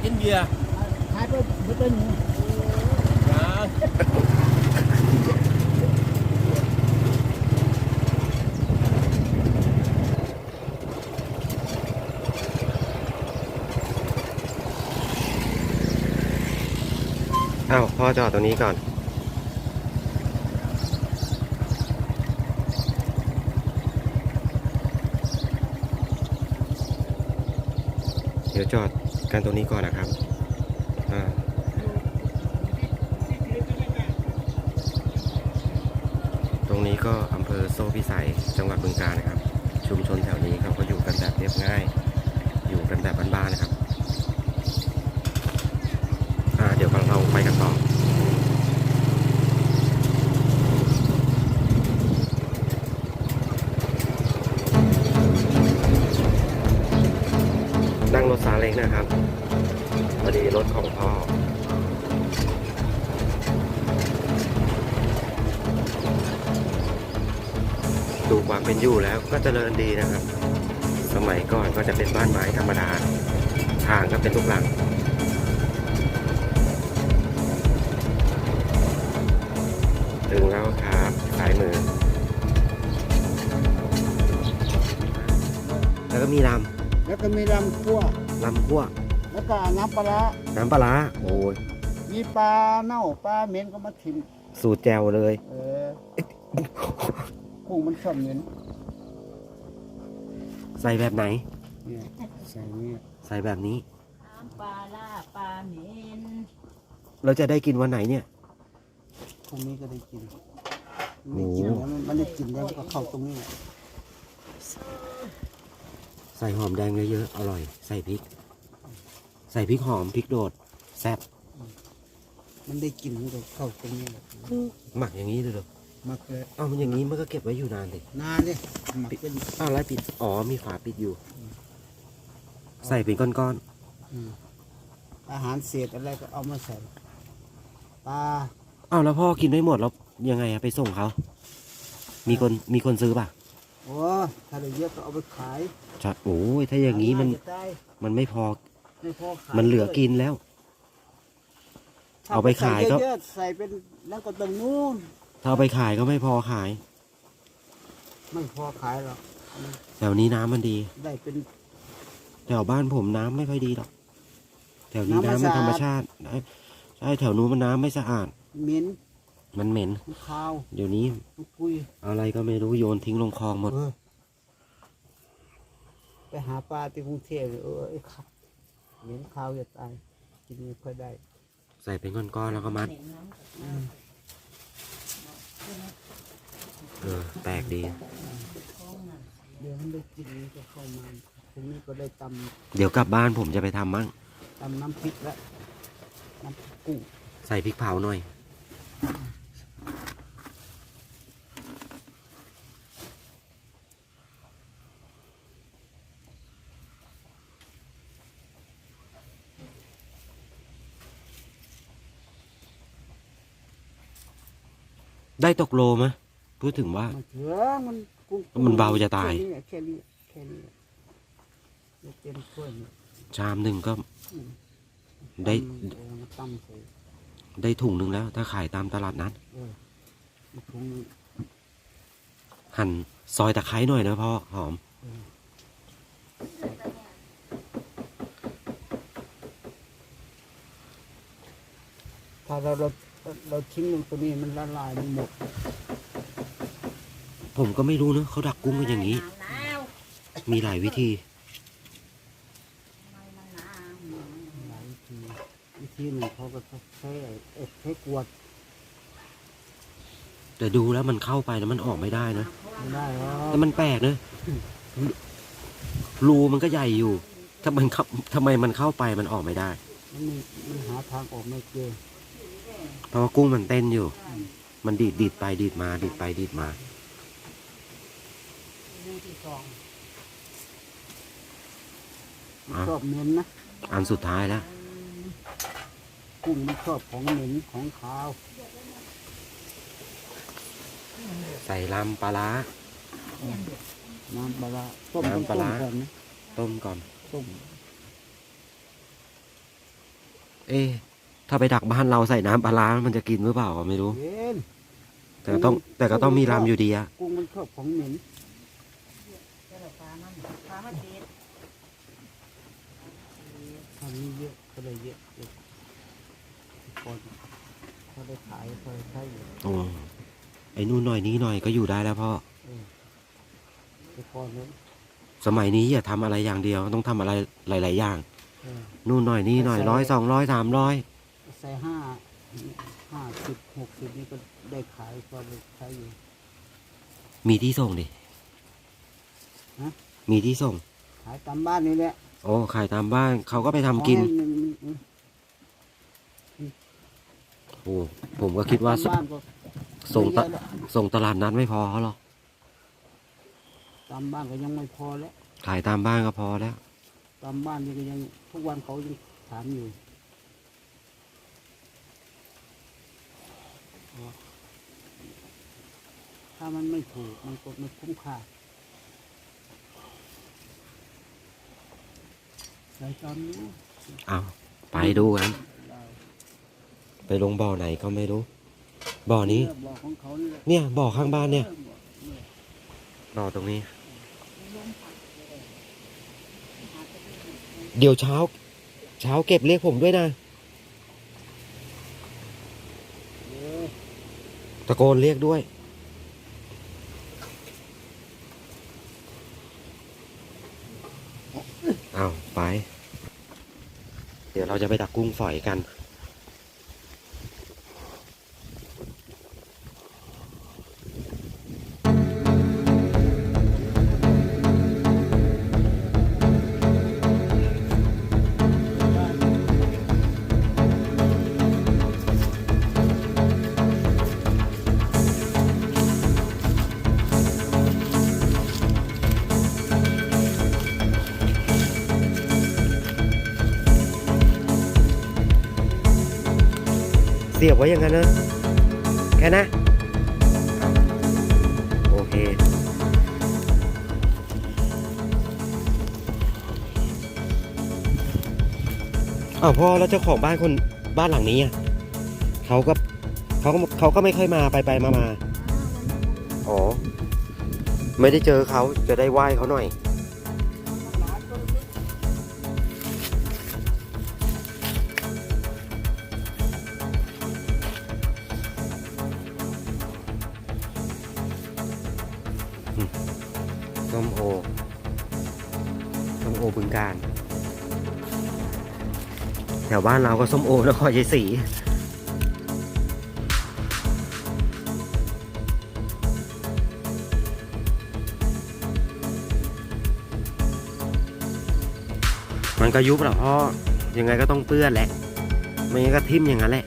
กากินเบียร์ขายไปไปเป็นหมูนะอ้าวพ่อจอดตรงนี้ก่อน เดี๋ยวจอด กันตรงนี้ก่อนนะครับอ่าตรงนี้ก็อำเภอโซ่พิสัยจังหวัดบึงกาฬนะครับ ชุมชนแถวนี้เขาก็อยู่กันแบบเรียบง่าย อยู่กันแบบบ้านๆนะครับ อ่า เดี๋ยวเราไปกันต่อ ซาเล้งนะครับพอดีรถของพ่อดูความเป็นอยู่แล้วก็เจริญดีนะครับ สมัยก่อนก็จะเป็นบ้านไม้ธรรมดา ทางก็เป็นลูกหลัง ถึงแล้วครับสายมือ แล้วก็มีลแล้วก็มีลำคั่ว ลำพั่วแล้วก็น้ำปลาร้าน้ำปลาร้าโอ้ยมีปลาเน่าปลาเหม็นก็มาถิ่มสูตรแจวเลย เออกุ้งมันชอบเหม็นใส่แบบไหน เนี่ยใส่เนี่ยใส่แบบนี้ น้ำปลาล่าปลาเหม็นเราจะได้กินวันไหนเนี่ยพรุ่งนี้ก็ได้กินไม่กินแล้วมันมันได้กินแล้วก็เข้าตรงนี้แหละ ใส่หอมแดงเยอะๆอร่อย ใส่พริก ใส่พริกหอมพริกโดดแซ่บมันได้กินมันก็เข้าตรงนี้แหละหมักอย่างนี้เลยเหรอมักเลยอ้าวมันอย่างนี้มันก็เก็บไว้อยู่นานเลยนานเลยหมักเป็นอ้าวแล้วปิดอ๋อมีฝาปิดอยู่ ใส่เป็นก้อนอืมอาหารเศษอะไรก็เอามาใส่ปลาๆอ้าวแล้วพ่อกินไม่หมดแล้วยังไงอะไปส่งเขา มีคนมีคนซื้อป่ะ โอ้ถ้าได้เยอะก็เอาไปขายใช่โอ้ยถ้าอย่างนี้มันจะได้มันไม่พอไม่พอขายมันเหลือกินแล้ว ถ้เอาไปขายก็ ใส่เยอะๆใส่เป็นแล้วก็ตรงนู้นถ้าเอาไปขายก็ไม่พอขาย ไม่พอขายหรอกแถวนี้น้ำมันดี ได้เป็น แถวบ้านผมน้ำไม่ค่อยดีหรอก แถวนี้น้ำน้ำไม่มันธรรมสะอาดชาติใช่ใช่แถวนู้นมันน้ำไม่สะอาด เหม็น มันเหม็นมันคาวเดี๋ยวนี้มันคุยอะไรก็ไม่รู้โยนทิ้งลงคลองหมด เออไปหาปลาที่กรุงเทพเออไอ้ข้าวเหม็นคาวจะตายกินไม่ค่อยได้ ใส่เป็นก้อนๆแล้วก็มัดเหม็นน้ำกับอืมเออ แปลกดีท้องน่ะเดี๋ยวมันได้กินมันก็เข้ามาพรุ่งนี้ก็ได้ตเดี๋ยวกลับบ้านผมจะไปทำมั่งำตำน้ำพริกแล้วน้ำพริกกุ้งใส่พริกเผาหน่อย ได้ตกโลไหมพูดถึงว่า มันเถือมันกุ้งมันเบาจะตาย แค่นี้แค่นี้แค่นี้เดี๋ยวเต็มถ้วยเนี่ยชามหนึ่งก็ได้ ตำเออมาตำใส่ได้ถุงหนึ่งแล้ว ถ้าขายตามตลาดนัดเออมาถุงหั่นซอยตะไคร้หน่อยนะพ่อหอม ถ้าเราเรา เราทิ้งลงตัวนี้มันละลายมันหมด ผมก็ไม่รู้เนอะเขาดักกุ้งกันอย่างนี้หนาวมีหลายวิธีไม่ละนาวหลายวิธีวิธีหนึ่งเขาก็ใช้เอ็ดใช้กวดแต่ดูแล้วมันเข้าไปแล้วมันออกไม่ได้นะไม่ได้หรอแต่กมันแปลกนะรูมันก็ใหญ่อยู่ ถ้ามันเข้าทำไมมันเข้าไปมันออกไม่ได้ มันมีมันหาทางออกไม่เจอ เพราะว่ากุ้งมันเต้นอยู่ มันดีดดีดไปดีดมา ดีดไปดีดมาลูกที่สองมันอะชอบเหม็นนะอันสุดท้ายแล้วกุ้งมันชอบของเหม็นของขาว ใส่ลำปลาร้าน้ำปลาร้าต้มน้ำปลาร้าต้มก่อนนะต้มก่อน ต้ม เอ๊ะ ถ้าไปดักบ้านเราใส่น้ำปลาร้ามันจะกินหรือเปล่าก็ไม่รู้ เย็นแต่ต้องแต่ก็ต้องมีลำอยู่ดีอะกุ้งมันชอบของเหม็นเจ้าปลามันปลามันติดทำนี้เยอะก็เลยเยอะเยอะคนเขาได้ขายเขาได้ใช้อยู่โอ้ไอ้นู่นหน่อยนี้หน่อยก็อยู่ได้แล้วพ่อ แต่ก่อนนั้นสมัยนี้อย่าทำอะไรอย่างเดียว ต้องทำอะไรหลาย ๆ อย่าง เออ นู่นหน่อยนี่หน่อยร้อยสองร้อยสามร้อย ใส่ห้าห้าสิบหกสิบนี่ก็ได้ขายก็ได้ใช้อยู่ มีที่ส่งดิฮะ มีที่ส่ง ขายตามบ้านนี่แหละโอ้ขายตามบ้าน เขาก็ไปทำกิน ขอให้มัมันโอ้ ผมก็คิดว่าตมบ้านก็ส่งตะไม่เยอะแล้วส่งตลาดนัดไม่พอเขาหรอก ตามบ้านก็ยังไม่พอแล้ว ขายตามบ้านก็พอแล้ว ตามบ้านนี่ก็ยังทุกวันเขายังถามอยู่ว่า ถ้ามันไม่ถูก มันก็ไม่คุ้มค่าใส่ตอนนี้เอาไปดูกันได้ไปลงบ่อไหนก็ไม่รู้ บ่อนี้ บอกของเขานี่แหละเนี่ย บ่อข้างบ้านเนี่ยบอกเนี่ยบ่อตรงนี้ เดี๋ยวเช้า เช้าเก็บเรียกผมด้วยนะ เออ ตะโกนเรียกด้วย เอาไป เดี๋ยวเราจะไปดักกุ้งฝอยกัน สียบไว้อย่างนั้นนะแค่นะโอเคอ้าวพ่อแล้วเจ้าของบ้านคนบ้านหลังนี้อะเขาก็เขาก็เขาก็ไม่ค่อยมาไปไปมามาอ๋อ ไม่ได้เจอเขาจะได้ไหว้เขาหน่อย วบ้านเราก็ส้มโอนครชัยศรีมันก็ยุบแหละพ่อยังไงก็ต้องเปื้อนแหละ ไม่งั้นก็ทิ่มอย่างนั้นแหละ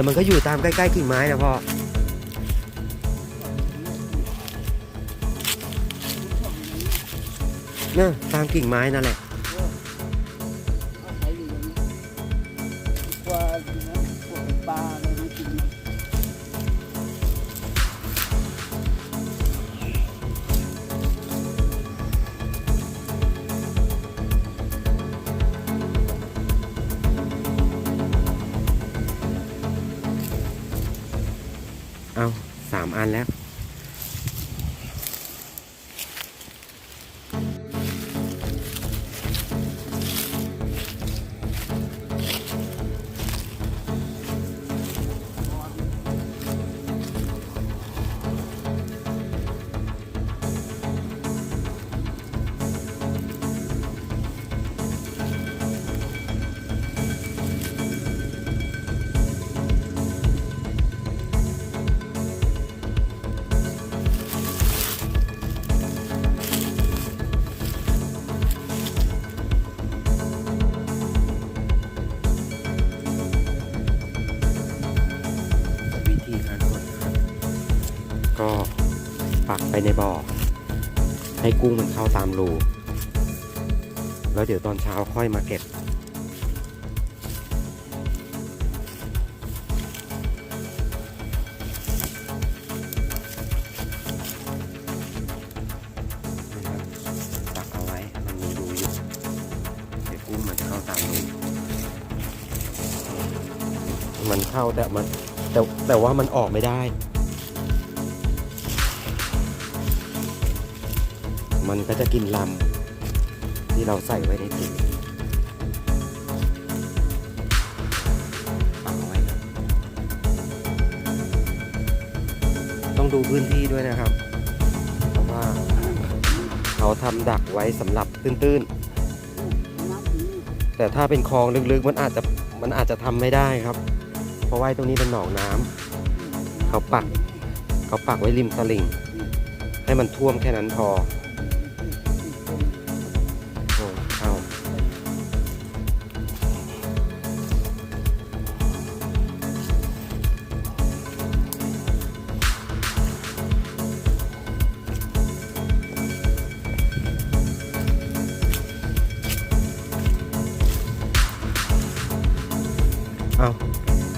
แต่มันก็อยู่ตามใกล้ๆกิ่งไม้นะพ่อเนี่ยตามกิ่งไม้นั่นแหละ ในบ่อ ให้กุ้งมันเข้าตามรู แล้วเดี๋ยวตอนเช้าค่อยมาเก็บนะครักเอาไว้ มันมีรูอยู่ เดี๋ยวกุ้งมันเข้าตามรู มันเข้าแต่มันแต่แต่ว่ามันออกไม่ได้ มันก็จะกินลำที่เราใส่ไว้ในถุงต้องดูพื้นที่ด้วยนะครับ เพราะว่าเขาทำดักไว้สำหรับตื้นๆ แต่ถ้าเป็นคลองลึกๆ มันอาจจะมันอาจจะทำไม่ได้ครับ เพราะว่าตรงนี้เป็นหนองน้ำเขาปักเขาปักไว้ริมตลิ่งให้มันท่วมแค่นั้นพอ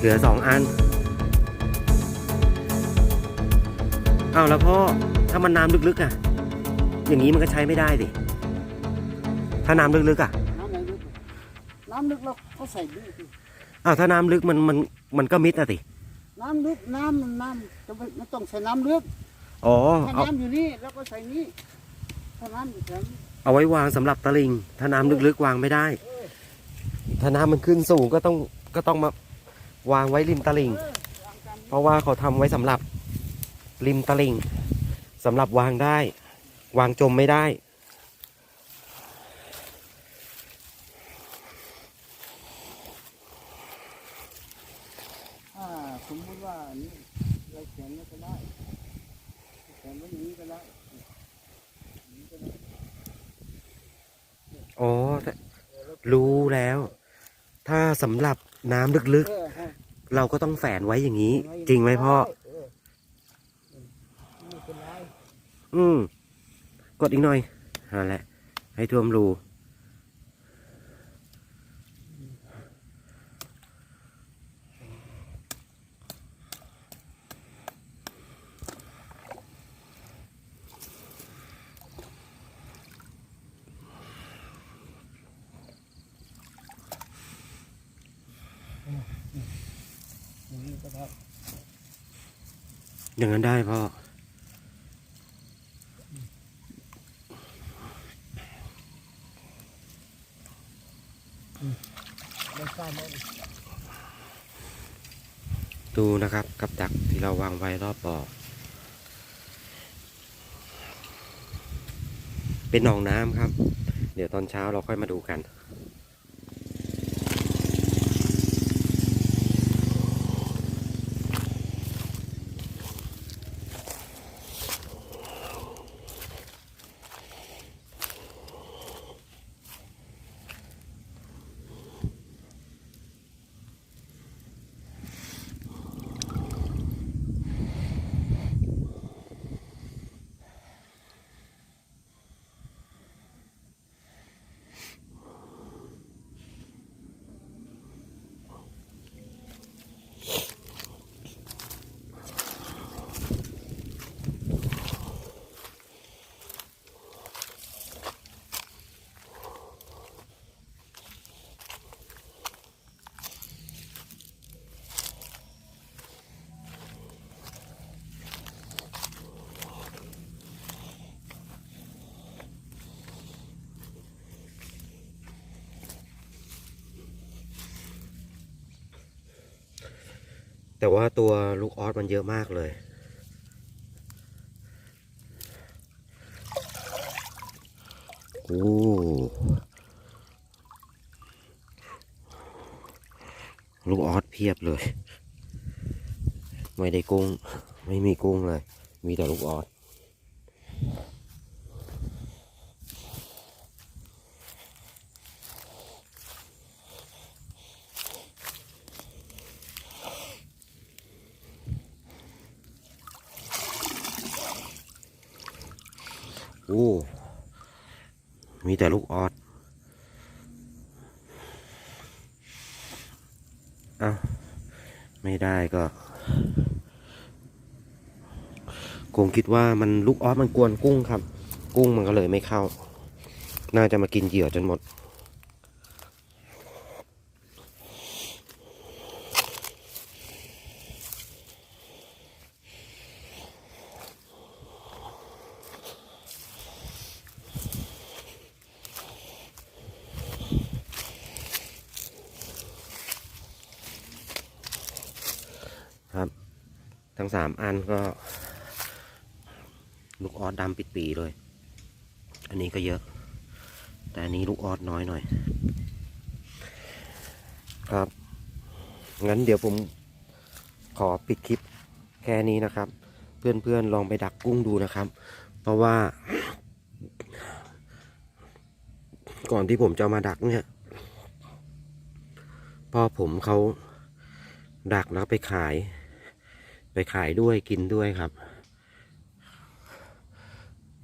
เหลือสองอันเอาแล้วพ่อ ถ้ามันน้ำลึกๆอะ อย่างนี้มันก็ใช้ไม่ได้สิถ้าน้ำลึกๆอะ น้ำไหนลึกน้ำลึกเราเขาใส่ดีสิอ้าวถ้าน้ำลึกมันมันมันก็มิดอะสิน้ำลึกน้ำมันน้ำจะไม่ไม่ต้องใส่น้ำลึกอ๋อถ้าเอาน้ำอยู่นี่แล้วก็ใส่นี่ถ้าน้ำอยู่แถวนี้เอาไว้วางสำหรับตะลิง ถ้าน้ำลึกๆวางไม่ได้ ถ้าน้ำมันขึ้นสูงก็ต้องก็ต้องมา วางไว้ริมตะลิงเออวางกันเพราะว่าเขาทำไว้สำหรับริมตะลิงสำหรับวางได้ วางจมไม่ได้ถ้าสมมติว่าอันนี้เราเขียนไว้ก็ได้เขียนไว้อย่างนี้ก็ได้อย่างนี้ก็ได้อ๋อแต่รู้แล้ว ถ้าสำหรับน้ำลึกเออฮะๆ เราก็ต้องแฝนไว้อย่างนี้ จริงไหมพ่อ เอไม่เป็นไร อืม กดอีกหน่อยนั่นแหละ ให้ท่วมรู อย่างนี้ก็ได้ อย่างนั้นได้พ่อ ดูนะครับกับดักที่เราวางไว้รอบบ่อ เป็นหนองน้ำครับ เดี๋ยวตอนเช้าเราค่อยมาดูกัน แต่ว่าตัวลูกออสมันเยอะมากเลย โอ้ลูกออสเพียบเลย ไม่ได้กุ้ง ไม่มีกุ้งเลย มีแต่ลูกออส อ้มีแต่ลูกออดเอาไม่ได้ก็คงคิดว่ามันลูกออสมันกวนกุ้งครับ กุ้งมันก็เลยไม่เข้า น่าจะมากินเหยื่อจนหมดามอันก็ ลูกออสดำปิดปีเลย อันนี้ก็เยอะ แต่อันนี้ลูกออสน้อยหน่อย ครับ งั้นเดี๋ยวผมขอปิดคลิปแค่นี้นะครับ เพื่อนๆลองไปดักกุ้งดูนะครับ เพราะว่า ก่อนที่ผมจะมาดักเนี่ยพ่อผมเขาดักแล้วไปขาย ไปขายด้วยกินด้วยครับ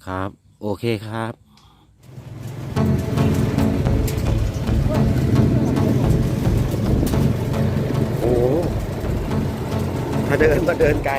ครับ โอเคครับโอ้ถ้าเดินก็เดินไกล